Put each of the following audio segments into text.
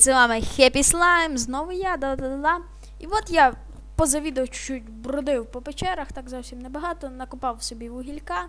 Привіт, з вами Хеппі Слайм, знову я, да-да-да-да. І от я поза відео чуть-чуть бродив по печерах, так зовсім небагато, накопав собі вугілька,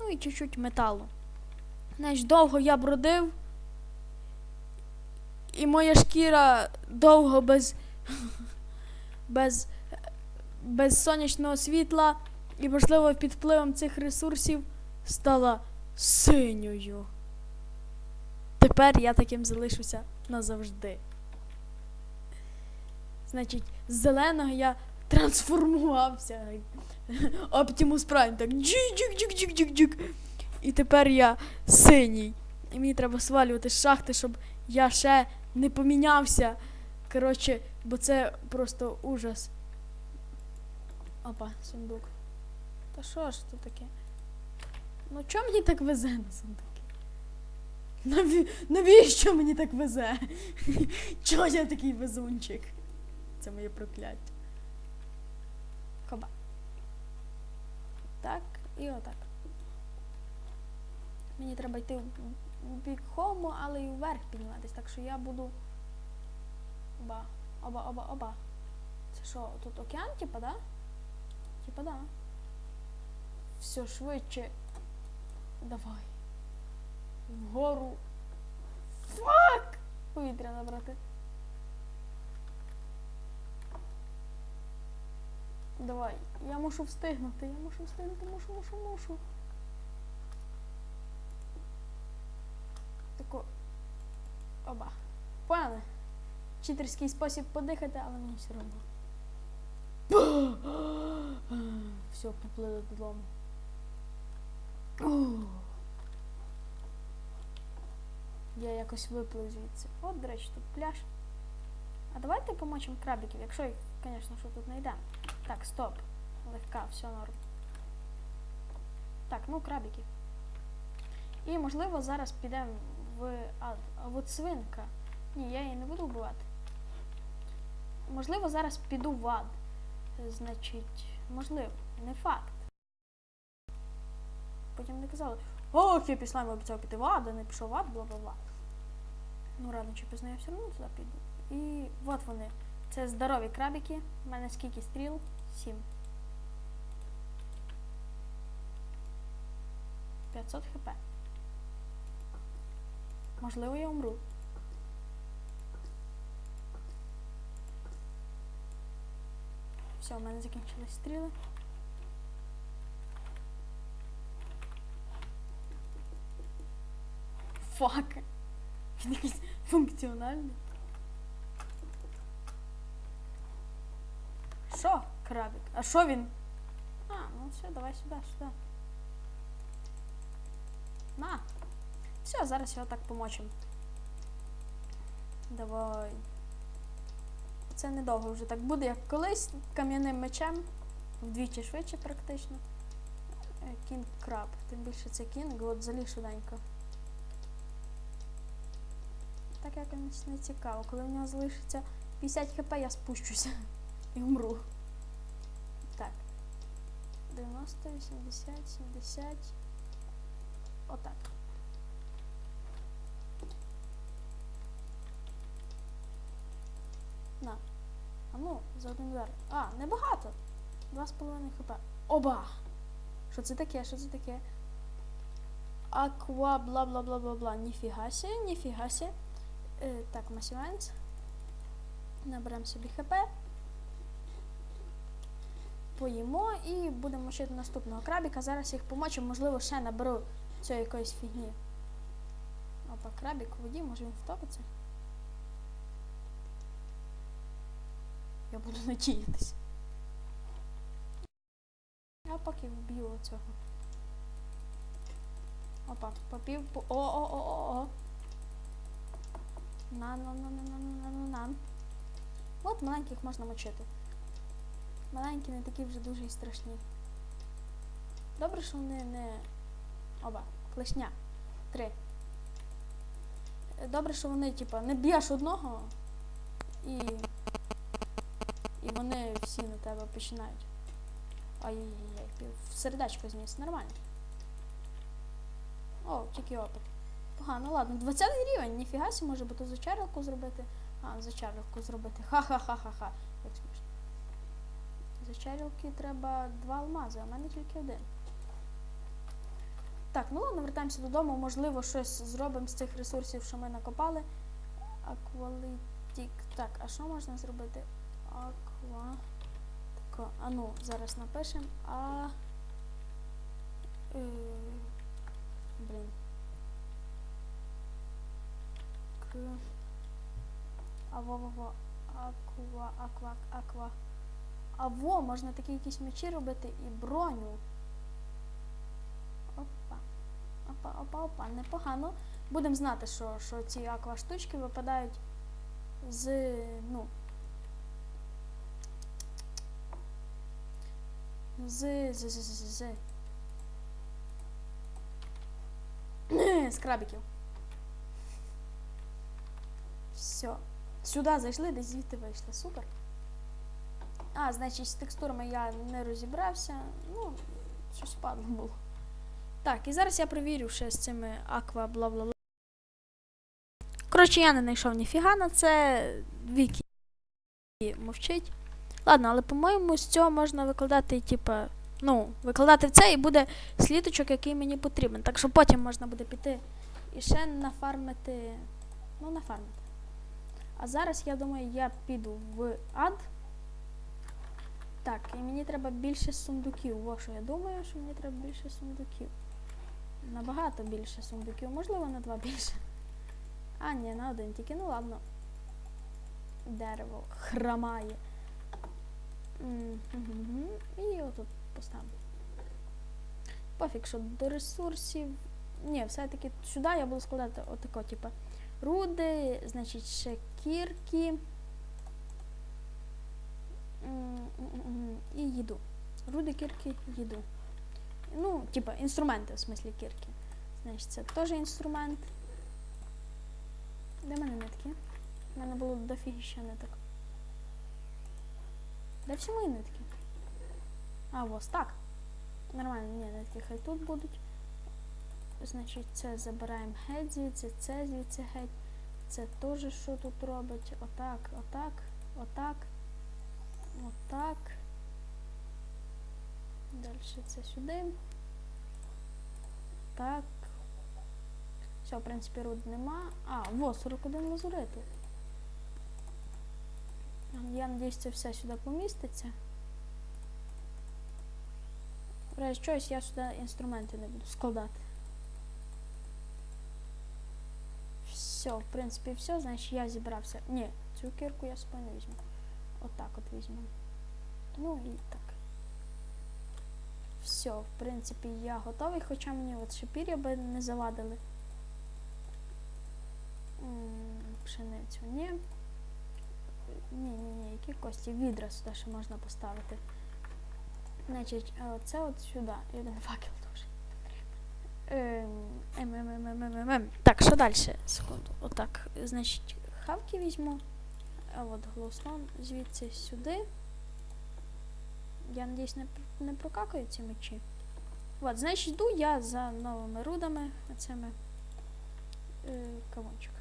ну і чуть-чуть металу. Знаєш, довго я бродив, і моя шкіра довго без, без, без сонячного світла і, можливо, під впливом цих ресурсів стала синьою. Тепер я таким залишуся назавжди. Значить, з зеленого я трансформувався. Оптимус Prime так джик-джик-джик-джик-джик-джик. І тепер я синій. І мені треба свалювати з шахти, щоб я ще не помінявся. Коротше, бо це просто ужас. Опа, сундук. Та що ж це таке? Ну чому мені так везе на сундуки? Наві... Навіщо мені так везе? Чого я такий везунчик? Це моє прокляття. Хоба. Так, і отак. Мені треба йти в бік хому, але і вверх підніматись, так що я буду. Оба, оба, оба, оба. Це що, тут океан, типа, да? Типа, да. Все швидше. Давай. Вгору. Фак! Повітря набрати. Давай. Я мушу встигнути. Я мушу встигнути, мушу, мушу, мушу. Тако. Оба. Поняли? Читерський спосіб подихати, але мені все одно. Все, поплили додому. Я якось виплив звідси. От, до речі, тут пляж. А давайте помочимо крабиків, якщо їх, звісно, що тут знайдемо. Так, стоп. Легка, все норм. Так, ну крабики. І можливо зараз підемо в. А от свинка. Ні, я її не буду вбивати. Можливо, зараз піду в ад. Значить, можливо, не факт. Потім не казали, о, Хеппі Слайм обіцяв піти в ад, а не пішов в ад, бла-бла-бла. Ну, рано чи пізно я все одно туди піду. І от вони. Це здорові крабики. У мене скільки стріл? Сім. 500 хп. Можливо, я умру. Все, у мене закінчились стріли. Фак. Він якийсь функціональний. Що, крабик? А що він? А, ну все, давай сюди, сюди. На. Все, зараз його так помочимо. Давай. Це недовго вже так буде, як колись кам'яним мечем. Вдвічі швидше практично. Е, Кінг краб. Тим більше це кінг, от заліз швиденько. Так якось не цікаво. Коли в нього залишиться 50 хп, я спущуся і умру. Так. 90, 80, 70. Отак. На. А ну, за один удар. А, небагато. 2,5 хп. Оба! Що це таке? Що це таке? Аква, бла бла бла бла бла. Ніфіга сі, ніфіга сі. Е, так, Масівенс. Наберемо собі хп. Поїмо і будемо вчити наступного крабіка. Зараз їх помочимо, можливо, ще наберу цієї якоїсь фігні. Опа, крабік у воді, може він втопиться. Я буду надіятись. Я поки вб'ю оцього. Опа, попів по. О-о-о-о-о. На на на на на на на на От маленьких можна мочити. Маленькі не такі вже дуже і страшні. Добре, що вони не. Оба. Клешня. Три. Добре, що вони, типа, не б'єш одного і. І вони всі на тебе починають. Ай-яй-яй, пів сердечко зніс, нормально. О, тільки опит. Погано, ладно. 20 рівень, ніфіга сі, може бути зачерку зробити. А, зачарівку зробити. Ха-ха-ха-ха-ха. Як смішно. Зачарівки треба два алмази, а в мене тільки один. Так, ну ладно, вертаємося додому. Можливо, щось зробимо з цих ресурсів, що ми накопали. Аквалитік. Так, а що можна зробити? Аква. Тако, а ну, зараз напишемо. А. Е, блін. К. А во во во. Аква, аква, аква. А во, можна такі якісь мечі робити і броню. Опа. Опа, опа, опа. Непогано. Будемо знати, що, що ці аква штучки випадають з. ну. З. з. з. з. з. З крабиків. Все. Сюди зайшли, десь звідти вийшли. Супер. А, значить, з текстурами я не розібрався. Ну, щось падло було. Так, і зараз я перевірю ще з цими аква бла бла бла. Коротше, я не знайшов ніфіга на це. Вікі мовчить. Ладно, але по-моєму з цього можна викладати, типа, ну, викладати в це і буде слідочок, який мені потрібен. Так що потім можна буде піти і ще нафармити. Ну, нафармити. А зараз, я думаю, я піду в ад. Так, і мені треба більше сундуків. Во що я думаю, що мені треба більше сундуків. Набагато більше сундуків, можливо, на два більше. А, ні, на один тільки, ну ладно. Дерево хромає. І отут поставлю. Пофіг, що до ресурсів. Ні, все-таки сюди я буду складати отако, типу, руди, значить, ще кірки. М, м, м, м, І їду. Руди, кірки, їду. Ну, типа, інструменти, в смислі кірки. Значить, це теж інструмент. Де в мене нитки? У мене було дофігіща ниток. Де всі мої нитки? А, ось так. Нормально, ні, нитки хай тут будуть. Значить, це забираємо геть звідси, це звідси геть. Це теж що тут робить? Отак, отак, отак, отак. Далі це сюди. Так. Все, в принципі, руд нема. А, во, 41 лазурити. Я надіюсь, це все сюди поміститься. В разі чогось я сюди інструменти не буду складати. Все, в принципі, все, значить я зібрався. Ні, цю кірку я з собою не візьму. Отак от візьму. Ну і так. Все, в принципі, я готовий, хоча мені от шипір'я би не завадили. Пшеницю, ні. Ні, ні, ні, які кості? Відра сюди ще можна поставити. Значить, а оце от сюди. Один факел Так, що далі? Секунду. Отак. Значить, хавки візьму. А от глоустоун звідси сюди. Я надіюсь, не, не прокакаю ці мечі. От, значить, йду я за новими рудами, оцими е, кавунчик.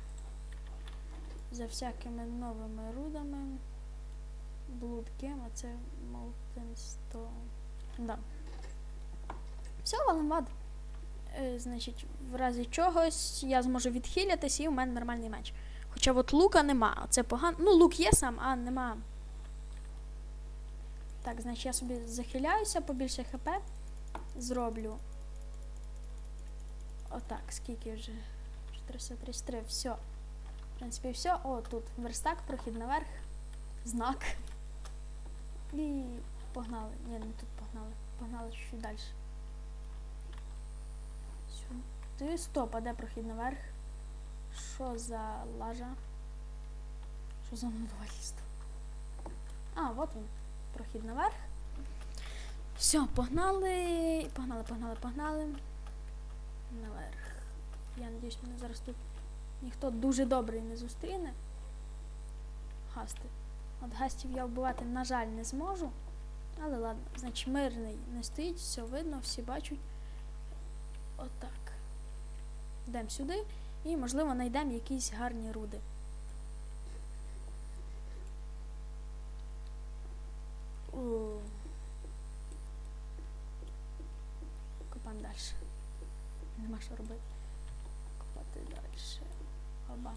За всякими новими рудами. Blood а це Molten Да. Все, валим значить, в разі чогось я зможу відхилятись і у мене нормальний меч. Хоча от лука нема. Це погано. Ну, лук є сам, а нема. Так, значить я собі захиляюся, побільше хп зроблю. Отак, скільки вже? 433, все. В принципі, все. О, тут верстак, прохід наверх, знак. І погнали. Ні, не тут погнали. Погнали чуть далі. Сюди. Стоп, а де прохід наверх? Що за лажа? Що за мудваліст? А, от він. Прохід наверх. Все, погнали. Погнали, погнали, погнали. Наверх. Я надіюсь, мене зараз тут ніхто дуже добрий не зустріне. Гасти. От гастів я вбивати, на жаль, не зможу. Але ладно, значить мирний не стоїть, все видно, всі бачать. Йдемо сюди і, можливо, знайдемо якісь гарні руди. Копаємо далі. Нема що робити. Копати далі. Оба.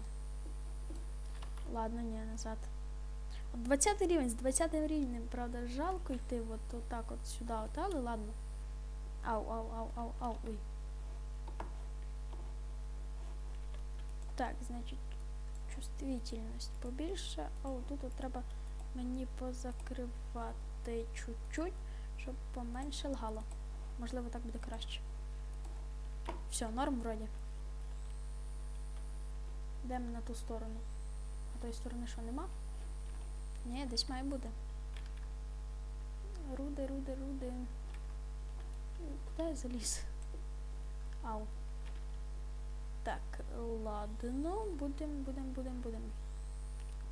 Ладно, ні, назад. 20 рівень, з 20 рівнем, правда, жалко йти от, от так от сюди, от, але ладно. Ау, ау, ау, ау, ау, ой. Так, значить, чувствительність побільше. О, тут от треба мені позакривати чуть-чуть, щоб поменше лгало. Можливо, так буде краще. Все, норм вроді. Йдемо на ту сторону. А тої сторони що нема? Ні, десь має бути. Руди, руди, руди. Куди я заліз? Ау. Так, ладно, будем, будем, будем, будем.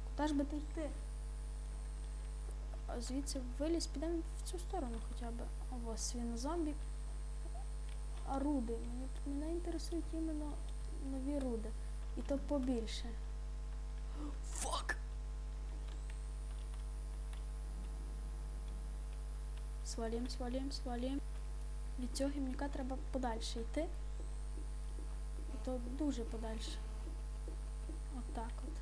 Куди ж би ти йти? А Звідси виліз, підемо в цю сторону хоча б. О, свінозомбі. А руди. Мені, мене інтересують іменно нові руди. І то побільше. Фак! Свалім, свалім, свалім. Від цього гімніка треба подальше йти. То дуже подальше. Отак от.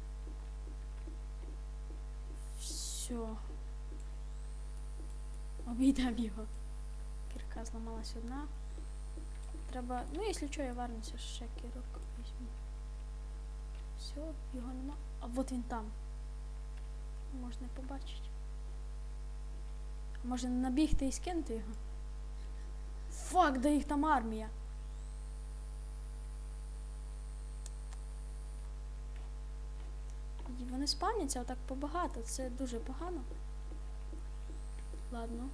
Все. Обійдемо його. Кірка зламалась одна. Треба. Ну, якщо що, я вернуся ще кірок візьму. Все, його нема. А от він там. Можна побачити. Може набігти і скинути його? Фак, де їх там армія. І вони спавняться отак побагато, це дуже погано. Ладно.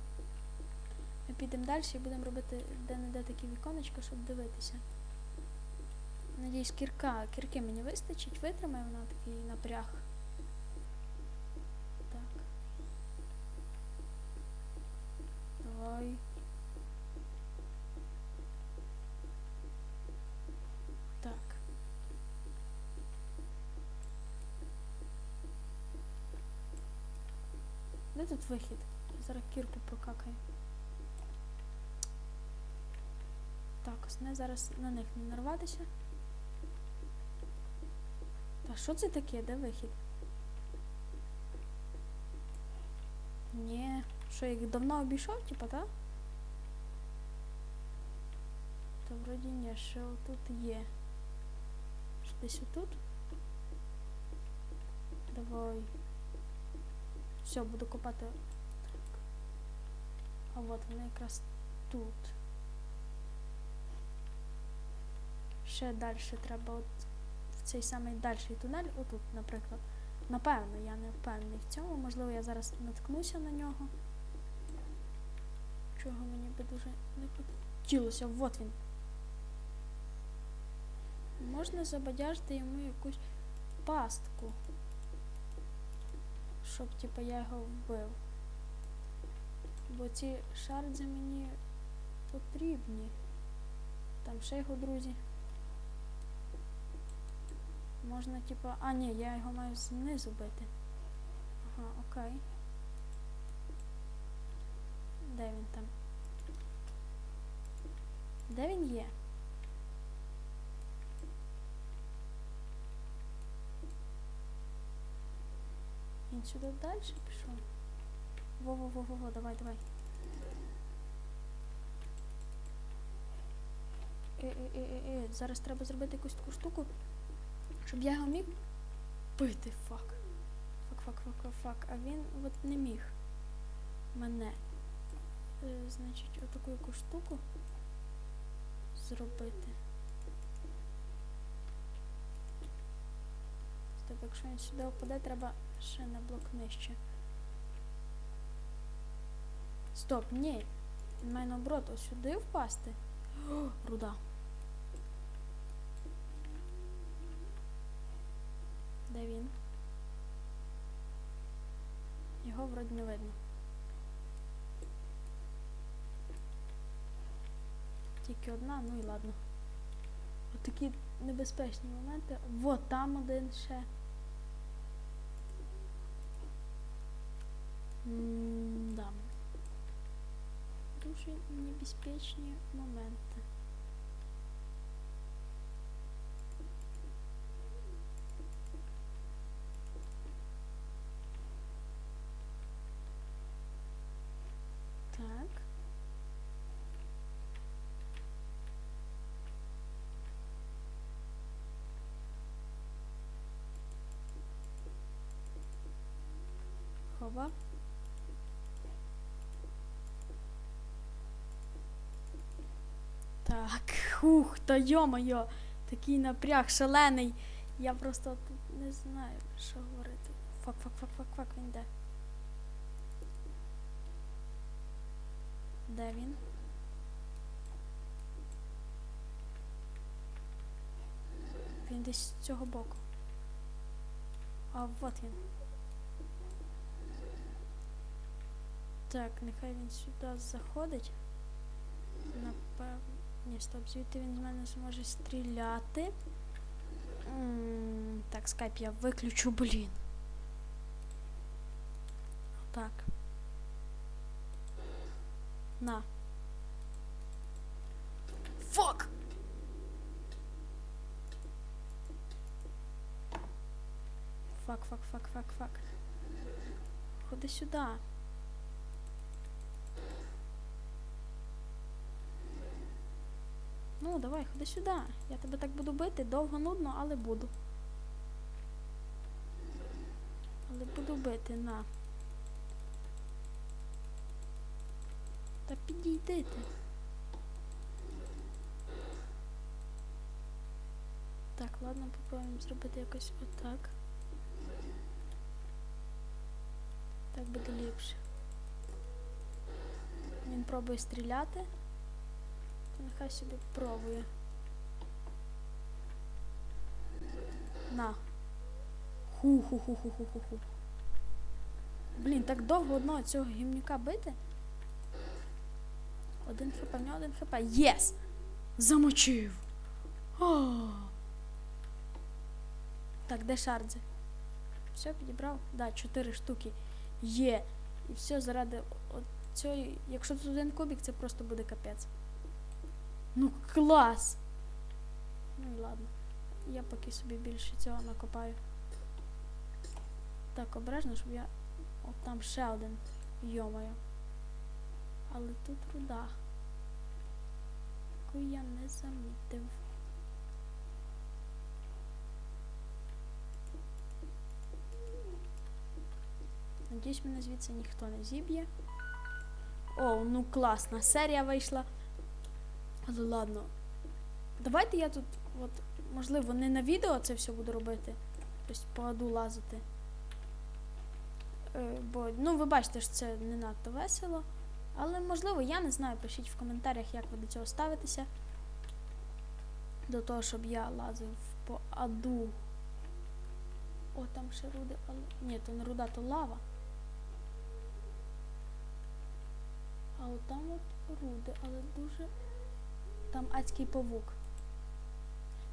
Ми підемо далі і будемо робити де-не-де такі віконечка, щоб дивитися. Надіюсь, кірка, кірки мені вистачить, витримає вона такий напряг. Так. Давай. Так. Де тут вихід? Зараз кірку прокакаю. Так, основне зараз на них не нарватися. Та що це таке? Де вихід? Ні. Що, їх давно обійшов, типа, так? Та вроді ні, ще отут є. Що десь отут? Давай. Все, буду копати. А от вони якраз тут. Ще далі треба от в цей самий дальший тунель, отут, наприклад. Напевно, я не впевнений в цьому. Можливо, я зараз наткнуся на нього. Чого мені би дуже не хотілося. Вот він. Можна забадяжити йому якусь пастку. Щоб, типа, я його вбив. Бо ці шардзи мені потрібні. Там ще його друзі. Можна, типа. А, ні, я його маю знизу бити. Ага, окей. Де він там? Де він є? Він сюди далі пішов. Во-во-во-во-во, давай, давай. Е-е-е-е, зараз треба зробити якусь таку штуку, щоб я його міг бити, фак. Фак, фак, фак, фак, фак. А він от не міг мене. Е, значить, отаку яку штуку зробити. Стоп, якщо він сюди впаде, треба ще на блок нижче. Стоп, ні. Він має наоборот ось сюди впасти. О, руда. Де він? Його вроді не видно. Тільки одна, ну і ладно. Отакі небезпечні моменти. Вот там один ще. М, Да. дуже небезпечні моменти. Так. Так, ух, та йо-моє, такий напряг шалений. Я просто не знаю, що говорити. Фак, фак, фак, фак, фак, він де? Де він? Він десь з цього боку. А от він. Так, нехай він сюди заходить. Напевно. Ні, стоп, звідти він з мене зможе стріляти. М, Так, скайп я виключу, блін. Так. На. Фак! Фак, фак, фак, фак, фак. Ходи сюди. Ну, давай, ходи сюди. Я тебе так буду бити, довго нудно, але буду. Але буду бити, на. Та підійди ти. Так, ладно, попробуємо зробити якось отак. Так буде ліпше. Він пробує стріляти. Нехай собі пробує. На. Ху-ху-ху-ху-ху-ху-ху. Блін, так довго одного цього гімнюка бити. Один хп, нього один хп. Єс! Замочив! О! Так, де шардзи? Все, підібрав? Да, чотири штуки. Є. І все заради цієї. Якщо тут один кубик, це просто буде капець. Ну клас! Ну ладно. Я поки собі більше цього накопаю. Так, обережно, щоб я. От там ще один. Йомаю. Але тут руда. Яку я не замітив. Надіюсь, мене звідси ніхто не зіб'є. О, ну класна серія вийшла. Але ладно. Давайте я тут, от, можливо, не на відео це все буду робити. Тобто по аду лазити. Е, бо, ну, ви бачите, що це не надто весело. Але можливо, я не знаю, пишіть в коментарях, як ви до цього ставитеся. До того, щоб я лазив по аду. О, там ще руди, але. Ні, то не руда, то лава. А от там от руди, але дуже. Там адський павук.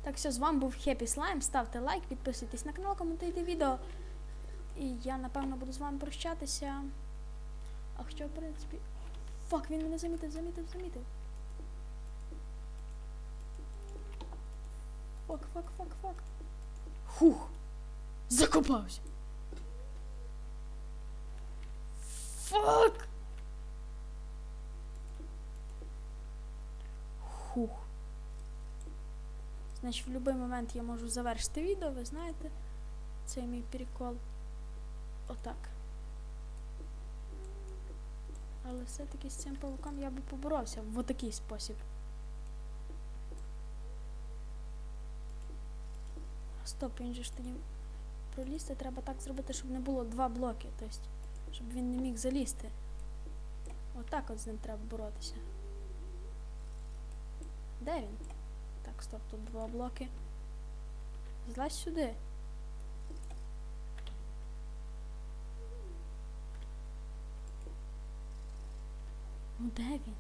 Так, все, з вами був Хеппі Слайм. Ставте лайк, підписуйтесь на канал, коментуйте відео. І я, напевно, буду з вами прощатися. А хоча, в принципі. Фак, він мене замітив, замітив, замітив. Фак, фак, фак, фак. Хух. Закопався. Фак. Хух. Значить, в будь-який момент я можу завершити відео, ви знаєте. Це мій прикол. Отак. Але все-таки з цим павуком я би поборовся в отакий спосіб. Стоп, він же ж тоді пролізти треба так зробити, щоб не було два блоки. Тобто, щоб він не міг залізти. Отак от з ним треба боротися. Де він? Так, стоп, тут два блоки. Злазь сюди. Ну де він?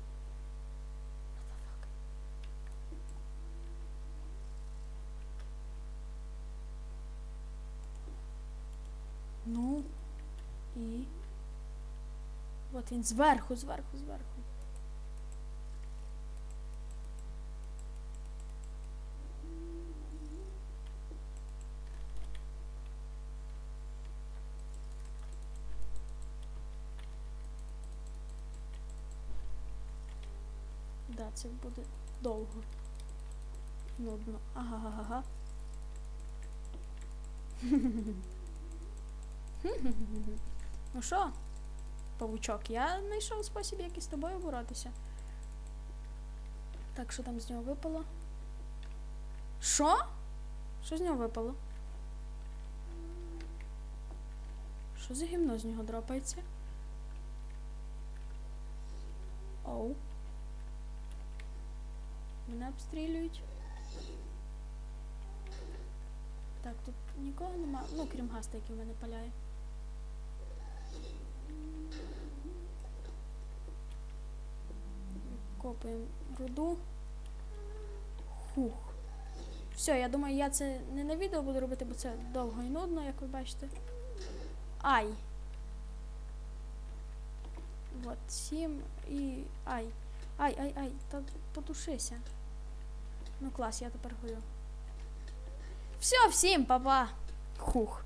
Ну і. От він зверху, зверху, зверху. Да, це буде довго. Нудно. Ага, ага, ага. Ну що, павучок, я знайшов спосіб, як із тобою боротися. Так, що там з нього випало? Що? Що з нього випало? Що за гімно з нього дропається? Оу. Мене обстрілюють. Так, тут нікого нема. Ну, крім гаста, який в мене паляє. Копаємо руду. Хух. Все, я думаю, я це не на відео буду робити, бо це довго і нудно, як ви бачите. Ай. Вот, сім і. Ай. Ай, ай, ай, та потушися. Ну клас, я тепер гою. Все, всім, папа. Хух.